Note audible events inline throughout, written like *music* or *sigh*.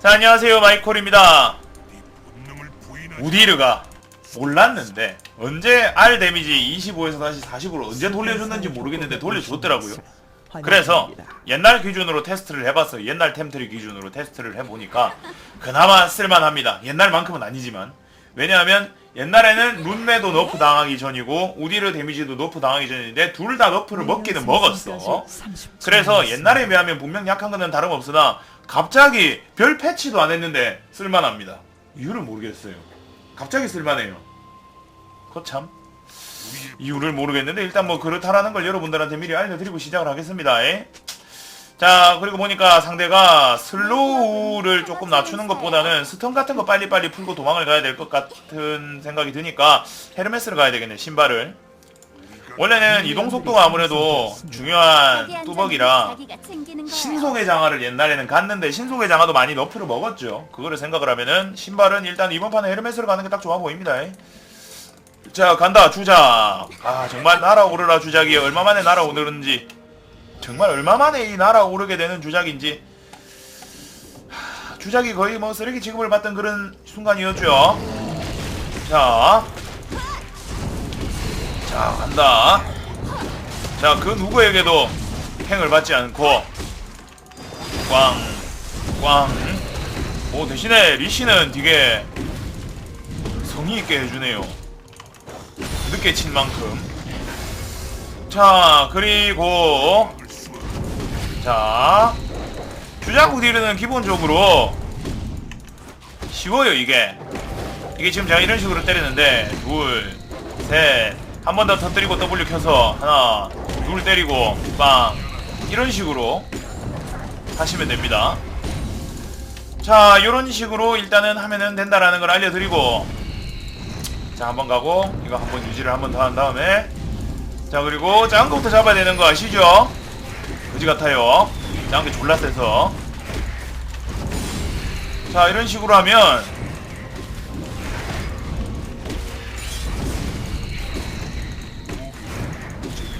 자 안녕하세요. 마이콜입니다. 우디르가 몰랐는데 언제 R 데미지 25에서 다시 40으로 언제 돌려줬는지 모르겠는데 돌려줬더라고요. 그래서 옛날 기준으로 테스트를 해봤어요. 옛날 템트리 기준으로 테스트를 해보니까 그나마 쓸만합니다. 옛날만큼은 아니지만. 왜냐하면 옛날에는 룬매도 너프 당하기 전이고 우디르 데미지도 너프 당하기 전인데 둘 다 너프를 먹기는 먹었어. 그래서 옛날에 비하면 분명 약한 거는 다름없으나 갑자기 별 패치도 안 했는데 쓸만합니다. 이유를 모르겠어요. 갑자기 쓸만해요. 거참 이유를 모르겠는데 일단 뭐 그렇다라는 걸 여러분들한테 미리 알려드리고 시작을 하겠습니다. 에? 자 그리고 보니까 상대가 슬로우를 조금 낮추는 것보다는 스턴 같은 거 빨리빨리 풀고 도망을 가야 될 것 같은 생각이 드니까 헤르메스를 가야 되겠네 신발을 원래는 이동 속도가 아무래도 중요한 뚜벅이라 신속의 장화를 옛날에는 갔는데 신속의 장화도 많이 너프를 먹었죠. 그거를 생각을 하면은 신발은 일단 이번 판에 헤르메스를 가는 게 딱 좋아 보입니다. 자 간다 주작. 아 정말 날아오르라 주작이 얼마 만에 날아오르는지 정말 얼마 만에 이 날아오르게 되는 주작인지 하, 주작이 거의 뭐 쓰레기 취급을 받던 그런 순간이었죠. 자. 자 간다. 자 그 누구에게도 행을 받지 않고 꽝, 꽝. 오, 대신에 리씨는 되게 성의 있게 해주네요. 늦게 친 만큼. 자, 그리고, 자, 주작 우디르는 기본적으로 쉬워요, 이게. 이게 지금 제가 이런 식으로 때리는데, 둘, 셋, 한 번 더 터뜨리고 W 켜서, 하나, 둘 때리고, 빵. 이런 식으로 하시면 됩니다. 자, 이런 식으로 일단은 하면은 된다라는 걸 알려드리고, 자, 한번 가고, 이거 한번 유지를 한번 더 한 다음에, 자, 그리고 거부터 잡아야 되는 거 아시죠? 그지 같아요. 게 졸라 세서. 자, 이런 식으로 하면,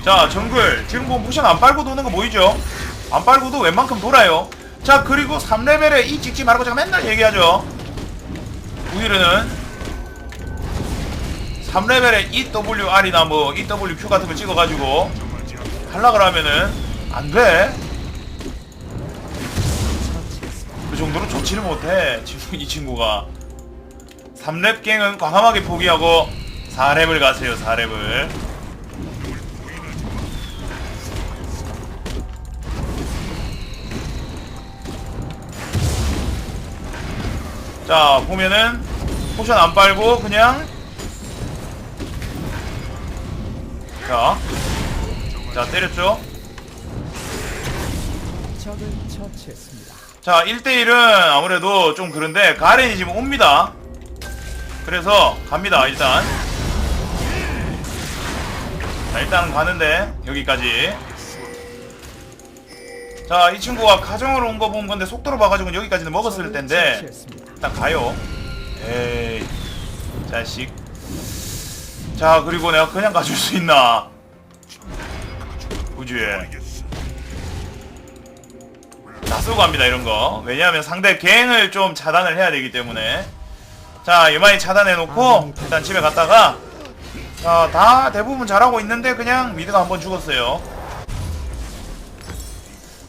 자, 정글. 지금 뭐 포션 안 빨고 도는 거 보이죠? 안 빨고도 웬만큼 돌아요. 자, 그리고 3레벨에 이 찍지 말고 제가 맨날 얘기하죠. 우이르는 3레벨에 EWR이나 뭐 EWQ 같은 거 찍어가지고 하려고 하면은 안 돼. 그 정도로 좋지를 못해. 지금 이 친구가. 3렙 갱은 과감하게 포기하고 4렙을 가세요, 4렙을. 자 보면은 포션 안 빨고 그냥 자, 자 때렸죠. 자 1대1은 아무래도 좀 그런데 가렌이 지금 옵니다. 그래서 갑니다 일단. 자 일단 가는데 여기까지. 자 이 친구가 가정으로 온 거 본 건데 속도로 봐가지고 여기까지는 먹었을 텐데. 일단 가요. 에이, 자식. 자, 그리고 내가 그냥 가줄 수 있나? 우주에. 알겠어. 다 쓰고 갑니다, 이런 거. 왜냐하면 상대 갱을 좀 차단을 해야 되기 때문에. 자, 이마이 차단해놓고, 일단 집에 갔다가, 자, 다 대부분 잘하고 있는데, 그냥 미드가 한번 죽었어요.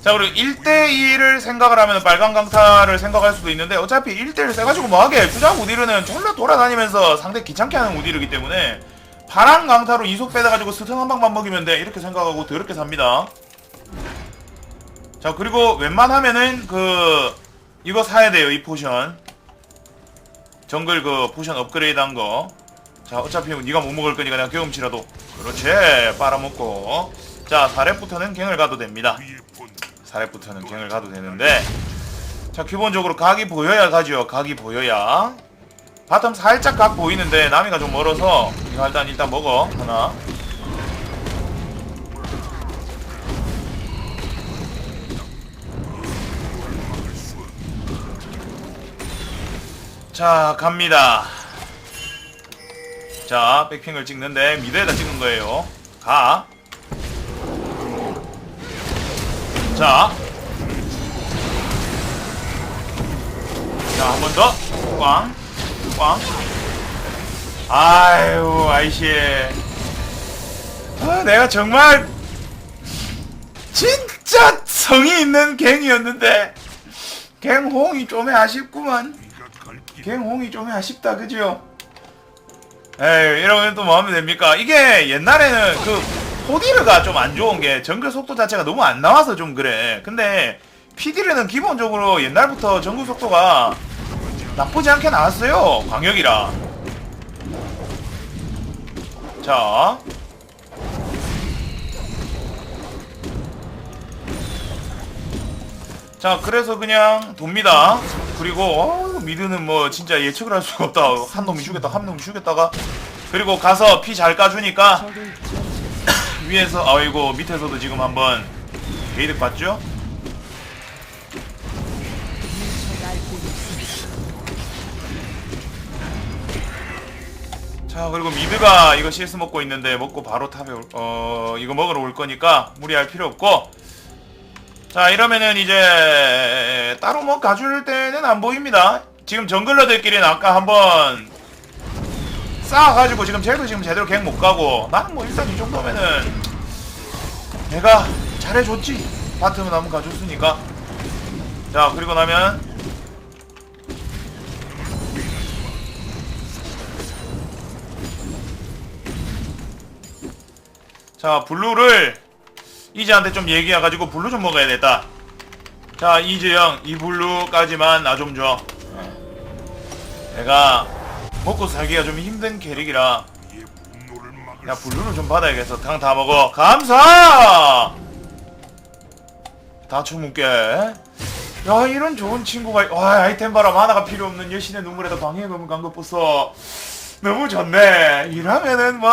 자, 그리고 1대2를 생각을 하면 빨간 강타를 생각할 수도 있는데, 어차피 1대1 세가지고 뭐하게, 주장 우디르는 졸라 돌아다니면서 상대 귀찮게 하는 우디르기 때문에, 파란 강타로 이속 빼다가지고 스턴 한 방만 먹이면 돼. 이렇게 생각하고 더럽게 삽니다. 자 그리고 웬만하면은 그 이거 사야 돼요 이 포션. 정글 그 포션 업그레이드 한거 자 어차피 네가 못 먹을 거니까 내가 경험치라도. 그렇지 빨아먹고. 자 4렙부터는 갱을 가도 됩니다 4렙부터는 갱을 가도 되는데. 자 기본적으로 각이 보여야 가죠 각이 보여야. 바텀 살짝 각 보이는데 나미가 좀 멀어서 이거 일단 일단 먹어. 하나. 자 갑니다. 자 백핑을 찍는데 미드에다 찍은 거예요. 가 자. 한 번 더. 꽝. 꽝. 아유, 아이씨. 아, 내가 정말 진짜 성의 있는 갱이었는데 갱홍이 좀 아쉽구만. 갱홍이 좀 아쉽다, 그죠? 에이, 이러면 또 뭐 하면 됩니까? 이게 옛날에는 그 포디르가 좀 안 좋은 게 정글 속도 자체가 너무 안 나와서 좀 그래. 근데 피디르는 기본적으로 옛날부터 정글 속도가 나쁘지 않게 나왔어요. 광역이라. 자. 자, 그래서 그냥 돕니다. 그리고 어, 미드는 뭐 진짜 예측을 할 수가 없다. 한 놈이 죽였다, 한 놈이 죽였다가 그리고 가서 피 잘 까주니까. 위에서 아이고 밑에서도 지금 한번 게이득 봤죠? 자 그리고 미드가 이거 CS 먹고 있는데 먹고 바로 탑에 올, 어 이거 먹으러 올 거니까 무리할 필요 없고 자 이러면은 이제 따로 뭐 가줄 때는 안 보입니다 지금 정글러들끼리는 아까 한번 쌓아가지고 지금 쟤도 지금 제대로 갱 못 가고. 나는 뭐 일단 이 정도면은 내가 잘해줬지. 바텀은 한번 가줬으니까. 자 그리고 나면 자 블루를 이제한테 좀 얘기해가지고 블루 좀 먹어야 겠다 자 이재영 이 블루까지만 나 좀 줘. 내가 먹고 살기가 좀 힘든 캐릭이라. 야 블루를 좀 받아야겠어. 당 다 먹어. 감사! 다 처먹게 야 이런 좋은 친구가 와 아이템 바람 하나가 필요 없는 여신의 눈물에다 방해의 검을 간것 보소. 너무 좋네. 이러면은 뭐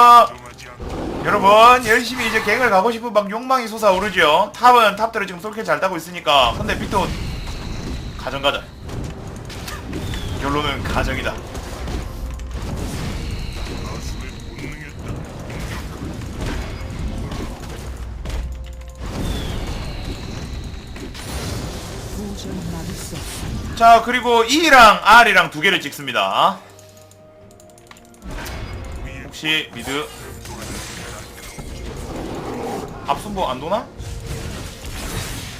여러분 열심히 이제 갱을 가고 싶은 막 욕망이 솟아오르죠. 탑은 탑대로 지금 솔킬 잘 따고 있으니까. 근데 비트 가정 가자. 결론은 가정이다 자 그리고 E랑 R이랑 두 개를 찍습니다 혹시 미드 앞순보 안 도나?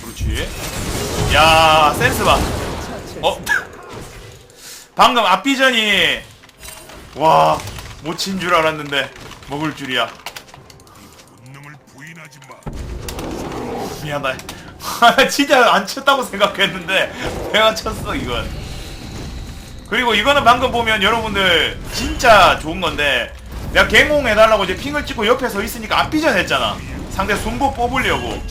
그렇지 야 센스 봐. 어? *laughs* 방금 앞비전이 와 못 친 줄 알았는데 먹을 줄이야. 미안하다 진짜 안 쳤다고 생각했는데 내가 쳤어 이건. 그리고 이거는 방금 보면 여러분들 진짜 좋은 건데 내가 갱공 해달라고 이제 핑을 찍고 옆에 서 있으니까 앞비전 했잖아. 상대 순보 뽑으려고.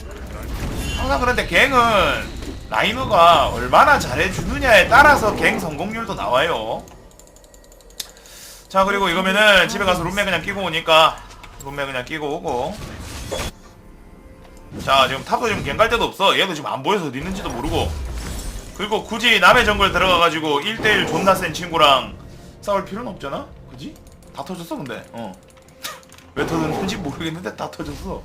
항상 그런데 갱은 라이너가 얼마나 잘해주느냐에 따라서 갱 성공률도 나와요. 자 그리고 이거면은 집에 가서 룸메 그냥 끼고 오니까 룸메 그냥 끼고 오고 자 지금 탑도 지금 갱갈 데도 없어. 얘도 지금 안 보여서 어디 있는지도 모르고. 그리고 굳이 남의 정글 들어가가지고 1대1 존나 센 친구랑 싸울 필요는 없잖아? 그지? 다 터졌어 근데. 어왜 터졌는지 모르겠는데 다 터졌어.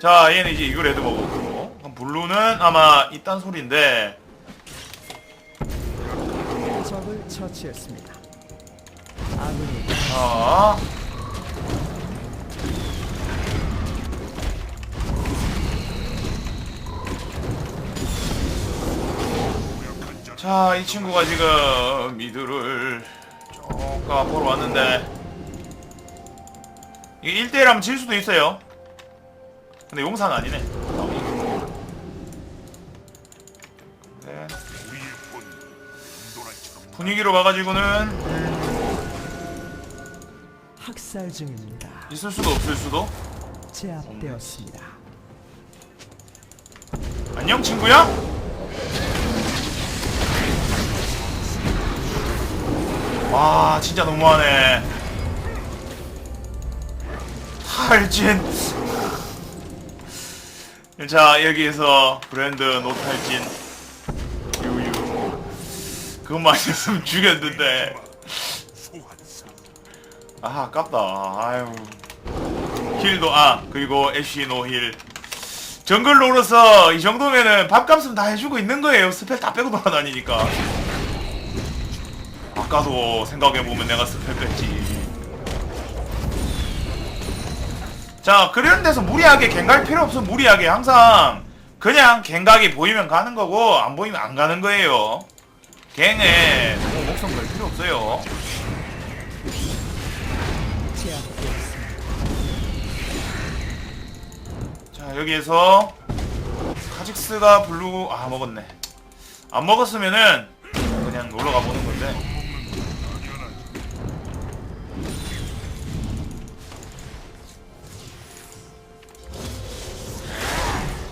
자 얘는 이제 이걸 레드 먹었고 그럼 블루는 아마 이딴 소리인데. 적을 처치했습니다. 아군이 자 자. 자, 이 친구가 지금 미드를 조금 보러 왔는데 이게 1대1 하면 질 수도 있어요. 근데 용산 아니네. 네. 분위기로 봐가지고는 학살 중입니다. 있을 수도 없을 수도. 제압되었습니다. 안녕 친구야? 와 진짜 너무하네. 탈진. 자 여기에서 브랜드 노탈진. 유유. 그것만 아니었으면 죽였는데. 아 아깝다. 아유. 힐도 아 그리고 애쉬 노힐. 정글로로서 이 정도면은 밥값은 다 해주고 있는 거예요. 스펠 다 빼고 돌아다니니까 아까도 생각해보면 내가 스펠 뺐지. 자 그런 데서 무리하게 갱갈 필요 없어. 무리하게. 항상 그냥 갱각이 보이면 가는 거고 안 보이면 안 가는 거예요. 갱에 너무 목숨 걸 필요 없어요. 자 여기에서 카직스가 블루 아 먹었네. 안 먹었으면은 그냥 놀러 가보는 건데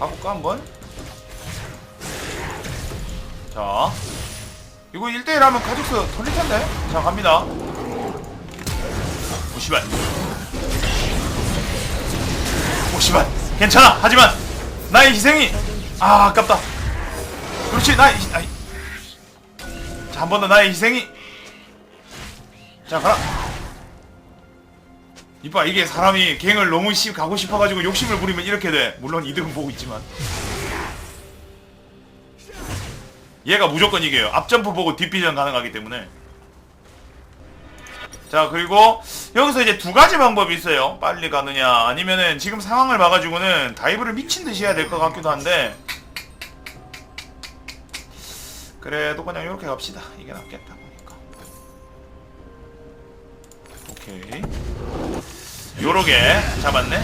가볼까 한번? 자. 이거 1대1 하면 카직스 털릴 텐데? 자 갑니다. 오 씨발 오 씨발 괜찮아. 하지만 나의 희생이 아 아깝다. 그렇지 나의 희... 아이. 자 한 번 더 나의 희생이. 자 가라 이봐 이게 사람이 갱을 너무 씨 가고 싶어가지고 욕심을 부리면 이렇게 돼. 물론 이득은 보고 있지만. 얘가 무조건 이겨요. 앞점프 보고 뒷비전 가능하기 때문에. 자 그리고 여기서 이제 두 가지 방법이 있어요. 빨리 가느냐 아니면은 지금 상황을 봐가지고는 다이브를 미친듯이 해야 될 것 같기도 한데. 그래도 그냥 이렇게 갑시다. 이게 낫겠다 보니까. 오케이 요렇게. 잡았네.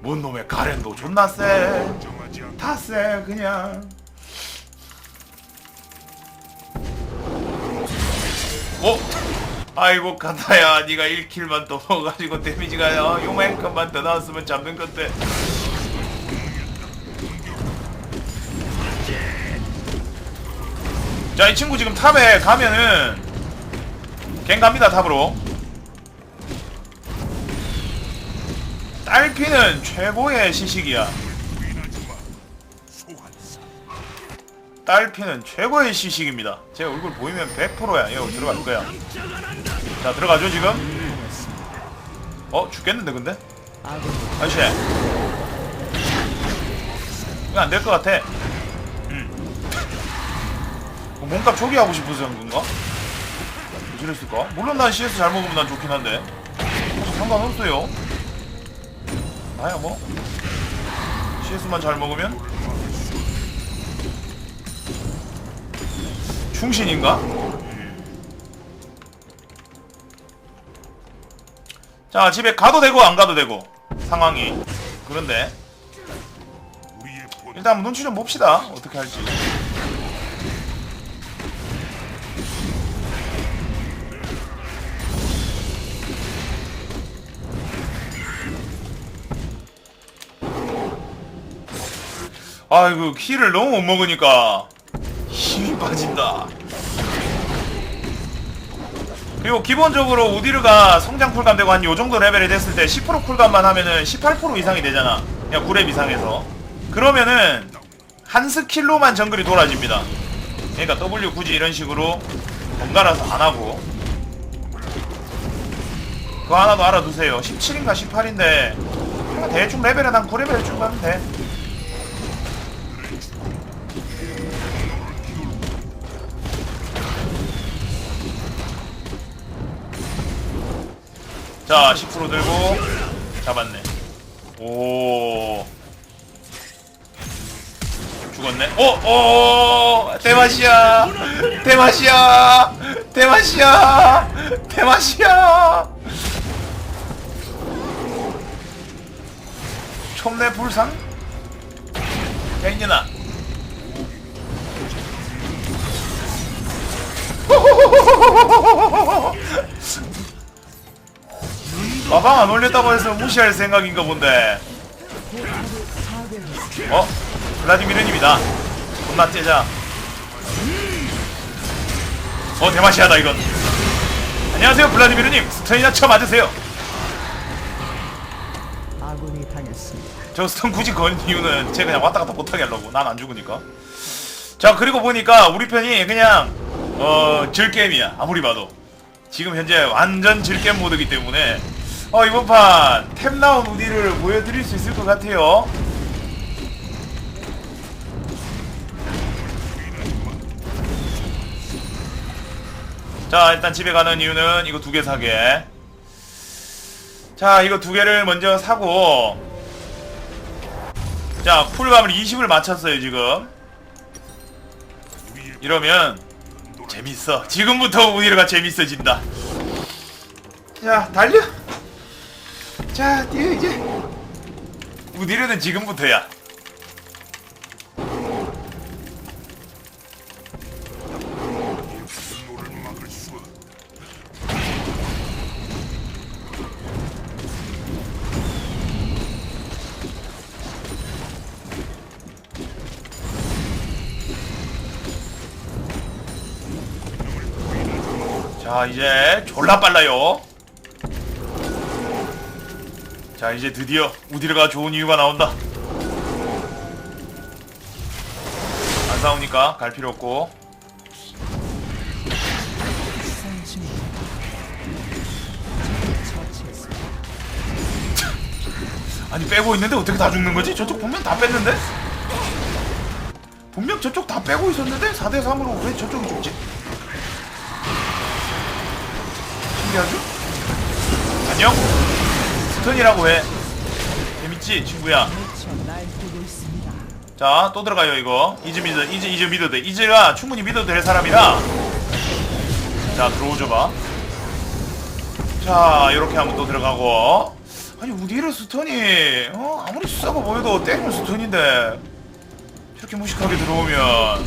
뭔 놈의 가렌도 존나 쎄. 그냥. 어? 아이고 가타야. 니가 1킬만 더 먹어가지고 데미지가 어, 요만큼만 더 나왔으면 잡는 건데. 자 이 친구 지금 탑에 가면은 갱 갑니다 탑으로 딸피는 최고의 시식이야. 딸피는 최고의 시식입니다. 제 얼굴 보이면 100%야. 이거 들어갈 거야. 자, 들어가죠, 지금? 어, 죽겠는데, 근데? 아저씨. 이거 안 될 것 같아. 음. 뭐 몸값 초기하고 싶어서 한 건가? 왜 저랬을까? 물론 난 CS 잘 먹으면 난 좋긴 한데. 상관없어요. 나야 뭐. CS만 잘 먹으면? 충신인가? 자 집에 가도 되고 안 가도 되고 상황이 그런데 일단 눈치 좀 봅시다 어떻게 할지 아이고 키를 너무 못 먹으니까 힘이 빠진다. 그리고 기본적으로 우디르가 성장 쿨감 되고 한 요정도 레벨이 됐을 때 10% 쿨감만 하면은 18% 이상이 되잖아. 그냥 9렙 이상에서. 그러면은 한 스킬로만 정글이 돌아집니다. 그러니까 W 굳이 이런 식으로 번갈아서 안하고. 그거 하나도 알아두세요. 17인가 18인데 그냥 대충 레벨은 한 9레벨 쭉 가면 돼 자, 10% 들고 잡았네. 오. 죽었네. 오, 오, 대맛이야. 대맛이야. 대맛이야. 대맛이야. 촌내 불상? 야, 이년아. 마방 안 올렸다고 해서 무시할 생각인가 본데. 어? 블라디미르님이다. 존나 째자. 어, 대마시하다, 이건. 안녕하세요, 블라디미르님. 스턴이나 쳐 맞으세요. 아군이 당했습니다. 저 스턴 굳이 건 이유는 제가 그냥 왔다 갔다 못하게 하려고. 난 안 죽으니까. 자, 그리고 보니까 우리 편이 그냥, 어, 질게임이야. 아무리 봐도. 지금 현재 완전 질게임 모드이기 때문에 어 이번 판탭 나온 우디를 보여드릴 수 있을 것 같아요. 자 일단 집에 가는 이유는 이거 두 개 사게. 자 이거 두 개를 먼저 사고. 자 쿨감을 20을 맞췄어요 지금. 이러면 재밌어. 지금부터 우디르가 재밌어진다. 자 달려 자 뛰어 이제 우디르는 지금부터야. 자 이제 졸라 빨라요 자 이제 드디어 우디르가 좋은 이유가 나온다 안 싸우니까 갈 필요 없고. *laughs* 아니 빼고 있는데 어떻게 다 죽는 거지? 저쪽 분명 다 뺐는데? 분명 저쪽 다 빼고 있었는데 4대 3으로 왜 저쪽이 죽지? 신기하죠? 안녕? 스턴이라고 해. 재밌지 친구야. 자 또 들어가요 이거. 이즈 미드 이즈 이즈 믿어도 돼 이즈가 충분히 믿어도 될 사람이라. 자 들어오죠 봐 자 이렇게 하면 또 들어가고. 아니 우디르 스턴이 어? 아무리 수사가 보여도 때리면 스턴인데. 저렇게 무식하게 들어오면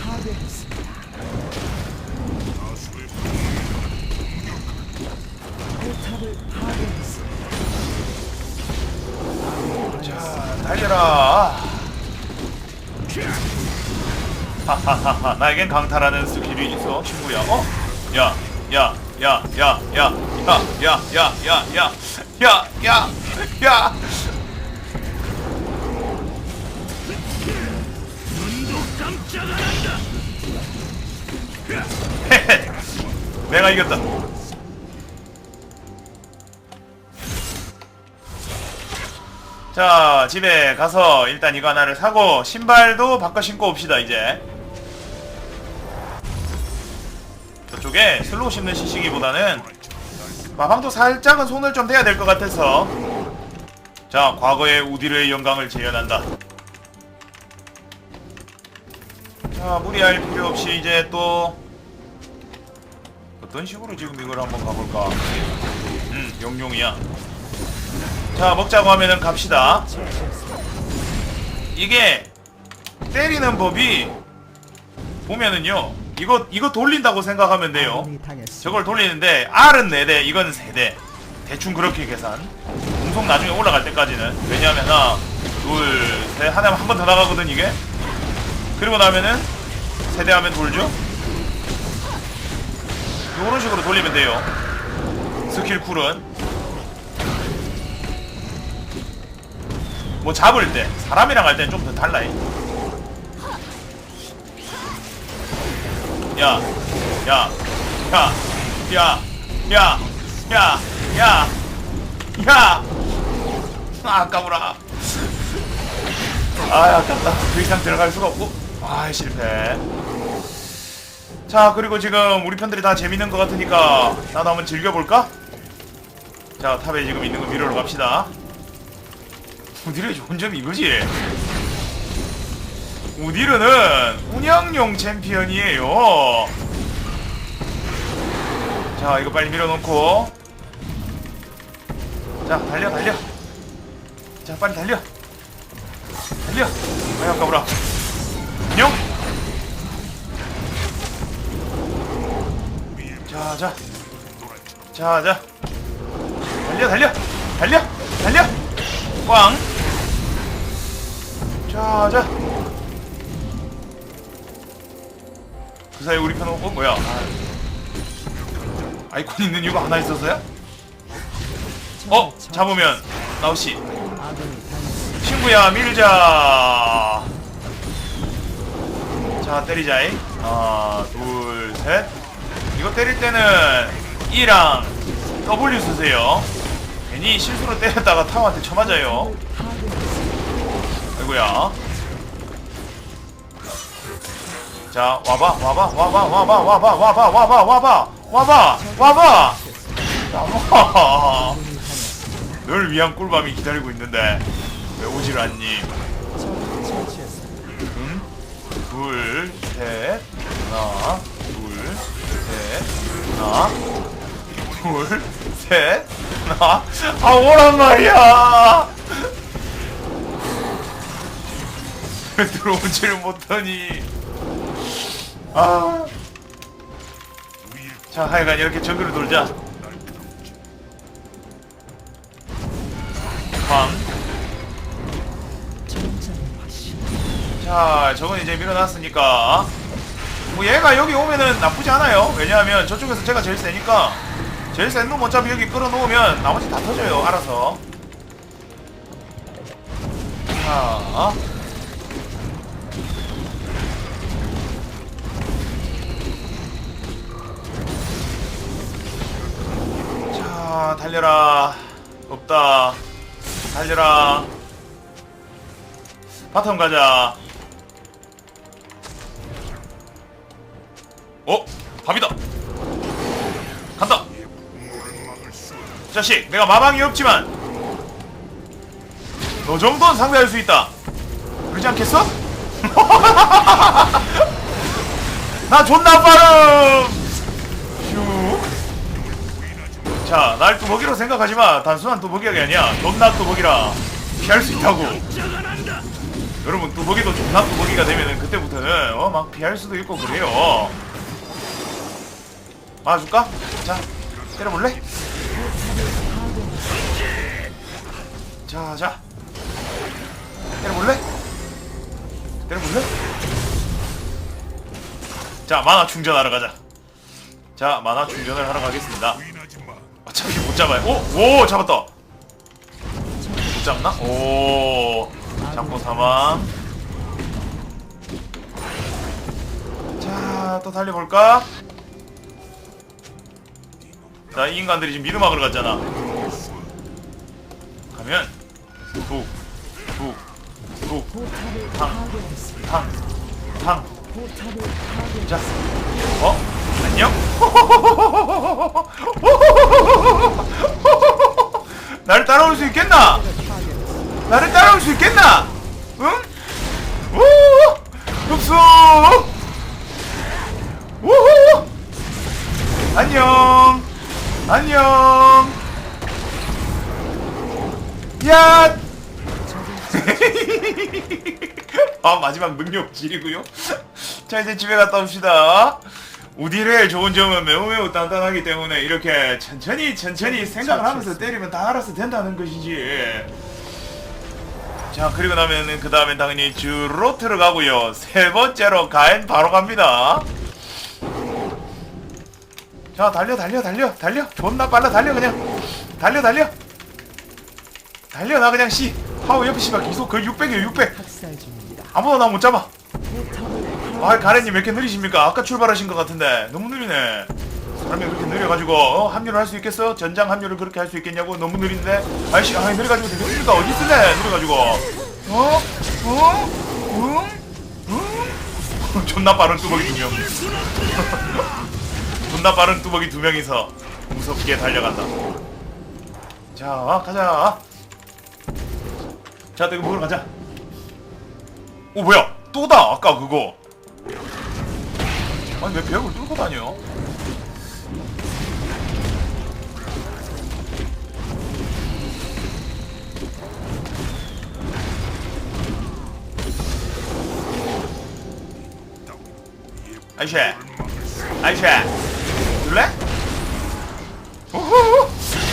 자 달려라 하하하하 나에겐 강타라는 스킬이 있어 친구야 어? 야 야, 야, 야, 야, 야, 야, 야, 야, 야, 야, 야, 야. 내가 이겼다. 자, 집에 가서 일단 이거 하나를 사고 신발도 바꿔 신고 옵시다 이제. 저쪽에 슬로우 씹는 시시기보다는 마방도 살짝은 손을 좀 대야 될 것 같아서. 자 과거의 우디르의 영광을 재현한다. 자 무리할 필요 없이 이제 또 어떤 식으로 지금 이걸 한번 가볼까? 음 용용이야 자 먹자고 하면은 갑시다 이게 때리는 법이 보면은요 이거 이거 돌린다고 생각하면 돼요. 저걸 돌리는데 R은 4대, 이건 3대. 대충 그렇게 계산. 공속 나중에 올라갈 때까지는. 왜냐하면 하나, 둘, 셋, 하나 한번 더 나가거든 이게. 그리고 나면은 세대 하면 돌죠. 요런 식으로 돌리면 돼요. 스킬 쿨은. 뭐 잡을 때, 사람이랑 할 때는 좀 더 달라요. 야, 야, 야, 야, 야, 야, 야, 야. 아, 아까워라. 아, 아깝다. 그 이상 들어갈 수가 없고. 아, 실패. 자, 그리고 지금 우리 편들이 다 재밌는 것 같으니까 나도 한번 즐겨볼까? 자, 탑에 지금 있는 거 미러로 갑시다. 우디르의 좋은 점이 이거지. 우디르는 운영용 챔피언이에요. 자 이거 빨리 밀어놓고. 자 달려 달려. 자 빨리 달려. 달려. 아야 까불아 안녕. 자자. 자자. 달려 달려. 달려 달려 꽝 자 자 그 사이 우리 편 어, 뭐야 아. 아이콘 있는 이유가 하나 있었어요? 어? 잡으면 나우씨. 친구야 밀자 자 때리자이 하나 둘 셋 이거 때릴 때는 E랑 W 쓰세요 괜히 실수로 때렸다가 타워한테 쳐맞아요. 아이고야 자 와봐 와봐 와봐 와봐 와봐 와봐 와봐 와봐 와봐 와봐 *laughs* 와봐. 널 위한 꿀밤이 기다리고 있는데 왜 오질 않니. 응? 둘, 셋, 하나, 둘, 셋, 하나, 둘, 셋, 하나, 아 오란 말이야. 왜 들어오지를 못하니? 아, 자 하여간 이렇게 정글을 돌자. 화신. 자, 저건 이제 밀어놨으니까 뭐 얘가 여기 오면은 나쁘지 않아요. 왜냐하면 저쪽에서 제가 제일 세니까 제일 센 놈 어차피 여기 끌어놓으면 나머지 다 터져요. 알아서. 자, 자, 달려라. 없다. 달려라. 바텀 가자. 어? 밥이다. 자식, 내가 마방이 없지만 너 정도는 상대할 수 있다. 그러지 않겠어? *laughs* 나 존나 빠름. 휴. 자, 날 뚜벅이로 생각하지 마. 단순한 뚜벅이가 아니야. 존나 뚜벅이라 피할 수 있다고. 여러분 뚜벅이도 존나 뚜벅이가 되면은 그때부터는 어 막 피할 수도 있고 그래요. 막아줄까? 자, 때려볼래? 자, 자. 때려볼래? 때려볼래? 자, 만화 충전하러 가자. 자, 만화 충전을 하러 가겠습니다. 어차피 못 잡아요. 오, 오, 잡았다. 못 잡나? 오, 잡고 사망. 자, 또 달려볼까? 자, 이 인간들이 지금 미드막으로 갔잖아. 가면 탕. 파괴했습니다. 탕, 탕. 포탑을 파괴. 자, 어? 안녕? *laughs* 나를 따라올 수 있겠나? 나를 따라올 수 있겠나? 응? 오! 흡수! 우후! 안녕! 안녕! 야! *laughs* 아 마지막 능력질이고요. *laughs* 자 이제 집에 갔다 옵시다. 우디의 좋은 점은 매우 매우 단단하기 때문에 이렇게 천천히 천천히 생각을 하면서 때리면 다 알아서 된다는 것이지. 자 그리고 나면은 그 다음엔 당연히 주로 들어가고요. 세 번째로 가엔 바로 갑니다. 자 달려 달려 달려 달려 존나 빨라 달려 그냥 달려 달려 달려 나 그냥 씨. 하우 옆에 씨발 기속 거의 600이에요 600 학살 중입니다. 아무나 나 못 잡아. 아 가래님 왜 이렇게 느리십니까? 아까 출발하신 것 같은데. 너무 느리네. 사람이 그렇게 느려가지고 어, 합류를 할 수 있겠어? 전장 합류를 그렇게 할 수 있겠냐고? 너무 느린데? 아이씨 아 느려가지고 되겠습니까? 어디 있을래? 느려가지고. 어? 어? 응? 응? *laughs* 존나 빠른 뚜벅이 두명. *laughs* 존나 빠른 뚜벅이 두 명이서 무섭게 달려간다. 자 가자 자 내가 먹으러 가자. 오 뭐야? 또다 아까 그거. 아니 왜 벽을 뚫고 다녀? 아이씨 아이씨 줄래? 우후.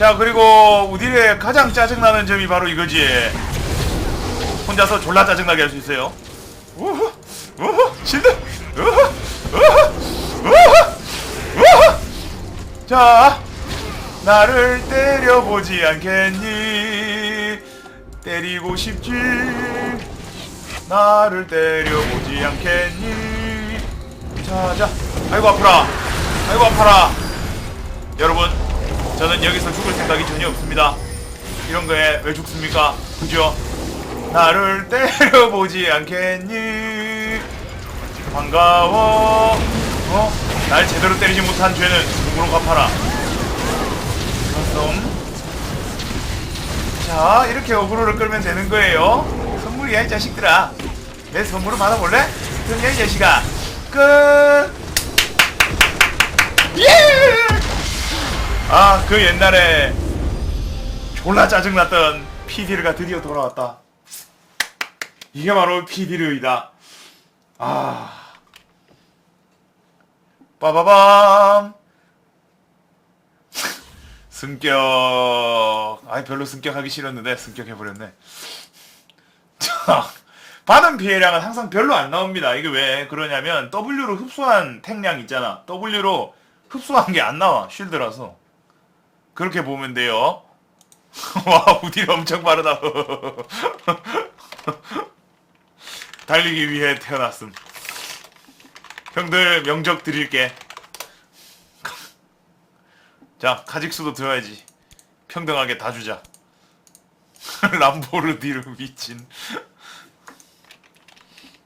자 그리고 우디의 가장 짜증나는 점이 바로 이거지 혼자서 졸라 짜증나게 할 수 있어요. 우후 우후 신드! 우후 우후 우후 우후! 자 나를 때려보지 않겠니? 때리고 싶지? 나를 때려보지 않겠니? 자자 아이고 아프라. 아이고 아파라. 여러분 저는 여기서 죽을 생각이 전혀 없습니다 이런 거에 왜 죽습니까 그죠 나를 *laughs* 때려보지 않겠니 반가워 어 날 제대로 때리지 못한 죄는 누구로 갚아라. 그렇음. 자, 이렇게 어그로를 끌면 되는 거예요. 선물이야, 이 자식들아. 내 선물을 받아볼래? 그럼 야, 이 자식아. 끝! 예! 아, 그 옛날에 졸라 짜증났던 PD르가 드디어 돌아왔다. 이게 바로 PD르이다. 아. 빠바밤. *laughs* 승격. 아니, 별로 승격하기 싫었는데, 승격해버렸네. 자, 받은 피해량은 항상 별로 안 나옵니다. 이게 왜 그러냐면, W로 흡수한 택량 있잖아. W로 흡수한 게 안 나와. 쉴드라서. 그렇게 보면 돼요. *laughs* 와, 우딜 엄청 빠르다. *laughs* 달리기 위해 태어났음. 형들 명적 드릴게. *laughs* 자, 카직수도 들어야지. 평등하게 다 주자. 람보르디르 미친.